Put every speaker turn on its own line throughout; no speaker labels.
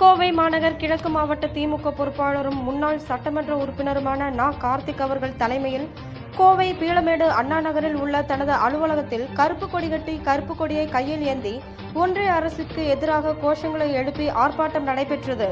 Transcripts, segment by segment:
கோவை மாநகர் கிழக்கு மாவட்ட திமுக பொறுப்பாளரும் முன்னாள் சட்டமன்ற உறுப்பினருமான நா. கார்த்திக் அவர்கள் தலைமையில் கோவை பீளமேடு அண்ணா நகரில் உள்ள தனது அலுவலகத்தில் கருப்பு கொடி கட்டி கருப்பு கொடியை கையில் ஏந்தி ஒன்றிய அரசுக்கு எதிராக கோஷங்களை எழுப்பி ஆர்ப்பாட்டம் நடைபெற்றது.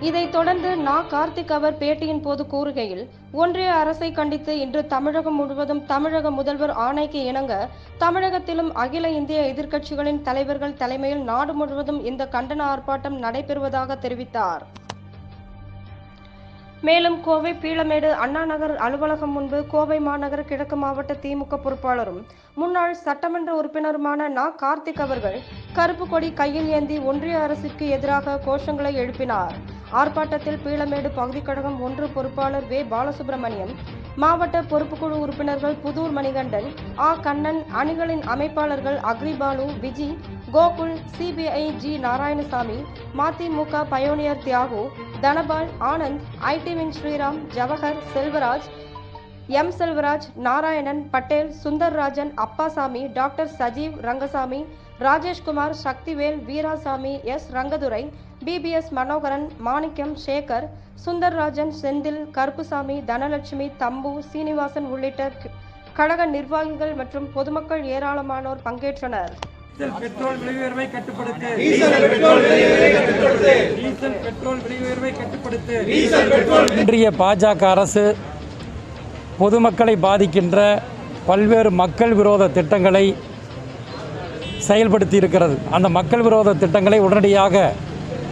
இதைத் தொடர்ந்து நா. கார்த்திக் அவர் பேட்டியின் போது கூறுகையில் ஒன்றிய அரசை கண்டித்து இன்று தமிழகம் முழுவதும் தமிழக முதல்வர் ஆணைக்கு இணங்க தமிழகத்திலும் அகில இந்திய எதிர்க்கட்சிகளின் தலைவர்கள் தலைமையில் நாடு முழுவதும் இந்த கண்டன ஆர்ப்பாட்டம் நடைபெறுவதாக தெரிவித்தார். மேலும் கோவை பீளமேடு அண்ணாநகர் அலுவலகம் முன்பு கோவை மாநகர கிழக்கு மாவட்ட திமுக பொறுப்பாளரும் முன்னாள் சட்டமன்ற உறுப்பினருமான நா. கார்த்திக் அவர்கள் கருப்பு கொடி கையில் ஏந்தி ஒன்றிய அரசுக்கு எதிராக கோஷங்களை எழுப்பினார். ஆர்ப்பாட்டத்தில் பீளமேடு பகுதி கழகம் ஒன்று பொறுப்பாளர் வே. பாலசுப்ரமணியம் மாவட்ட பொறுப்புக்குழு உறுப்பினர்கள் புதூர் மணிகண்டன் ஆ. கண்ணன் அணிகளின் அமைப்பாளர்கள் Agribalu Viji Gokul CPI G. Narayanasamy Madhimuka pioneer Thiyagu Dhanapal Anand IT wing Sriram Jawahar Selvaraj M. Selvaraj Narayanan Patel Sundarrajan Appasamy doctor Sajeev Rangasamy Rajeshkumar Sakthivel Veerasamy S. Rangadurai PBS Manoharan Manickam Sekar Sundarrajan Senthil Karuppusamy Dhanalakshmi Thambu Srinivasan உள்ளிட்ட கழக நிர்வாகிகள் மற்றும் பொதுமக்கள் ஏராளமானோர் பங்கேற்றனர்.
Diesel petrol விலை உயர்வை கட்டுப்படுத்து. Diesel petrol விலை உயர்வை கட்டுப்படுத்து
இன்றைய பாஜக அரசு பொதுமக்களை பாதிக்கின்ற பல்வேறு மக்கள் விரோத திட்டங்களை செயல்படுத்தி இருக்கிறது. அந்த மக்கள் விரோத திட்டங்களை உடனடியாக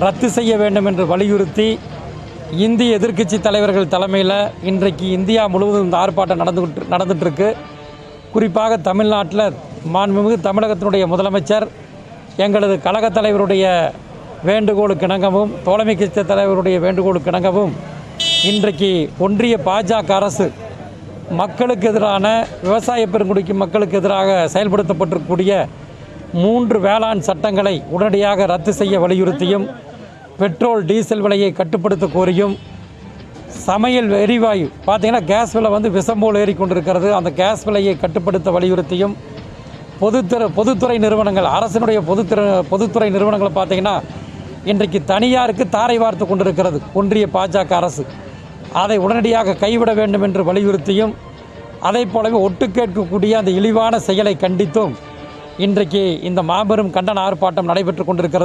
ரத்து செய்ய வேண்டும் என்று வலியுறுத்தி இந்திய எதிர்க்கட்சி தலைவர்கள் தலைமையில் இன்றைக்கு இந்தியா முழுவதும் இந்த ஆர்ப்பாட்டம் நடந்துகிட்டு நடந்துகிட்ருக்கு குறிப்பாக தமிழ்நாட்டில் மாண்புமிகு தமிழகத்தினுடைய முதலமைச்சர் எங்களது கழகத் தலைவருடைய வேண்டுகோளுக்கு இணங்கவும் தோழமை கட்சி தலைவருடைய வேண்டுகோளுக்கு இணங்கவும் இன்றைக்கு ஒன்றிய பாஜக அரசு மக்களுக்கு எதிரான விவசாய பெருங்குடிக்கு மக்களுக்கு எதிராக செயல்படுத்தப்பட்டிருக்கக்கூடிய மூன்று வேளாண் சட்டங்களை உடனடியாக ரத்து செய்ய வலியுறுத்தியும் பெட்ரோல் டீசல் விலையை கட்டுப்படுத்த கோரியும் சமையல் எரிவாயு பார்த்தீங்கன்னா கேஸ் விலை வந்து விஷம் போல் ஏறிக்கொண்டிருக்கிறது. அந்த கேஸ் விலையை கட்டுப்படுத்த வலியுறுத்தியும் பொதுத்துறை பொதுத்துறை நிறுவனங்கள் அரசினுடைய பொதுத்துறை பொதுத்துறை நிறுவனங்களை பார்த்தீங்கன்னா இன்றைக்கு தனியாருக்கு தாரை வார்த்து கொண்டிருக்கிறது ஒன்றிய பாஜக அரசு. அதை உடனடியாக கைவிட வேண்டும் என்று வலியுறுத்தியும் அதைப் போலவே ஒட்டு கேட்கக்கூடிய அந்த இழிவான செயலை கண்டித்தும் இன்றைக்கு இந்த மாபெரும் கண்டன ஆர்ப்பாட்டம் நடைபெற்று கொண்டிருக்கிறது.